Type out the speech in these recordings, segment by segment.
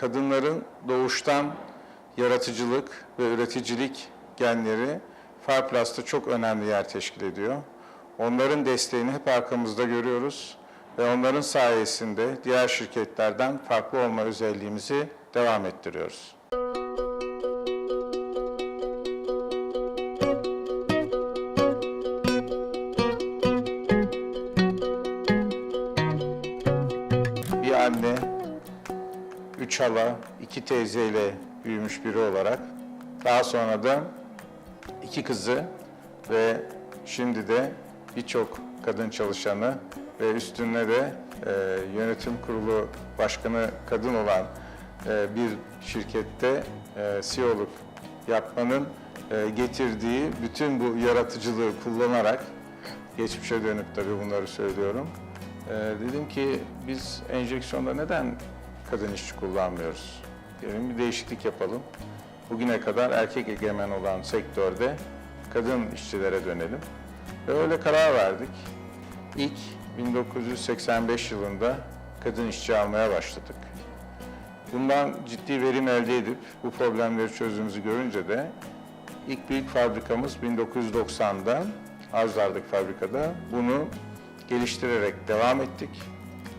kadınların doğuştan yaratıcılık ve üreticilik genleri Farplast'ta çok önemli yer teşkil ediyor. Onların desteğini hep arkamızda görüyoruz ve onların sayesinde diğer şirketlerden farklı olma özelliğimizi devam ettiriyoruz. Bir anne, üç hala, iki teyzeyle büyümüş biri olarak daha sonra da iki kızı ve şimdi de birçok kadın çalışanı ve üstüne de e, yönetim kurulu başkanı kadın olan e, bir şirkette e, CEO'luk yapmanın e, getirdiği bütün bu yaratıcılığı kullanarak geçmişe dönük tabii bunları söylüyorum. E, dedim ki biz enjeksiyonda neden kadın işçi kullanmıyoruz? Dedim bir değişiklik yapalım. Bugüne kadar erkek egemen olan sektörde kadın işçilere dönelim. Ve öyle karar verdik. İlk 1985 yılında kadın işçi almaya başladık. Bundan ciddi verim elde edip bu problemleri çözdüğümüzü görünce de ilk büyük fabrikamız 1990'da Avcılar'daki fabrikada bunu geliştirerek devam ettik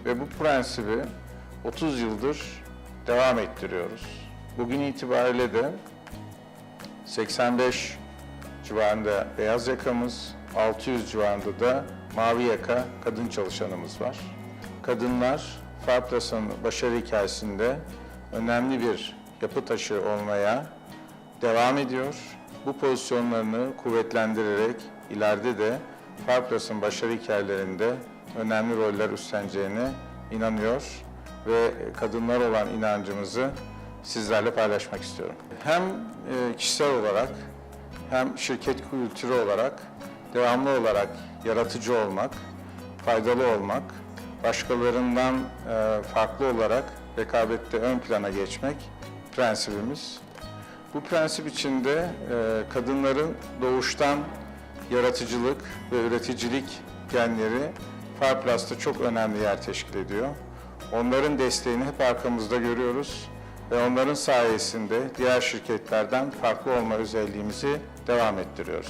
ve bu prensibi 30 yıldır devam ettiriyoruz. Bugün itibariyle de 85 civarında beyaz yakamız, 600 civarında da mavi yaka kadın çalışanımız var. Kadınlar Farplas'ın başarı hikayesinde önemli bir yapı taşı olmaya devam ediyor. Bu pozisyonlarını kuvvetlendirerek ileride de Farplas'ın başarı hikayelerinde önemli roller üstleneceğine inanıyor ve kadınlar olan inancımızı sizlerle paylaşmak istiyorum. Hem e, kişisel olarak hem şirket kültürü olarak devamlı olarak yaratıcı olmak, faydalı olmak, başkalarından e, farklı olarak rekabette ön plana geçmek prensibimiz. Bu prensip içinde e, kadınların doğuştan yaratıcılık ve üreticilik genleri Farplast'ta çok önemli yer teşkil ediyor. Onların desteğini hep arkamızda görüyoruz ve onların sayesinde diğer şirketlerden farklı olma özelliğimizi devam ettiriyoruz.